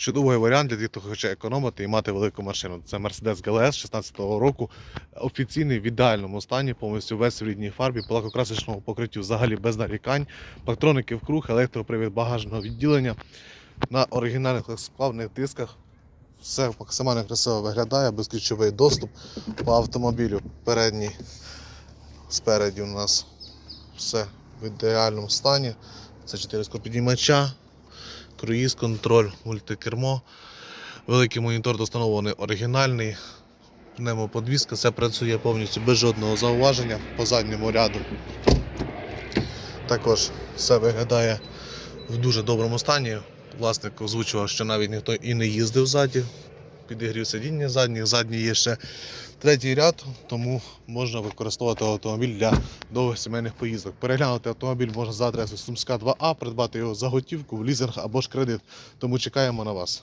Чудовий варіант для тих, хто хоче економити і мати велику машину. Це Mercedes GLS 16-го року. Офіційний в ідеальному стані, повністю весь в рідній фарбі, по покриттю взагалі без нарікань. Патроники в круг, електропривід багажного відділення на оригінальних легкосплавних дисках. Все максимально красиво виглядає, безключовий доступ по автомобілю. Передній спереді у нас все в ідеальному стані. Це 4 підіймача, круїз контроль, мультикермо. Великий монітор достановлений оригінальний. Пневмоподвізка, все працює повністю без жодного зауваження по задньому ряду. Також все виглядає в дуже доброму стані. Власник озвучував, що навіть ніхто і не їздив ззаді. Підігрів сидіння задніх, задній є ще третій ряд, тому можна використовувати автомобіль для довгих сімейних поїздок. Переглянути автомобіль можна за адресою Сумська 2А, придбати його за готівку в лізинг або ж кредит. Тому чекаємо на вас.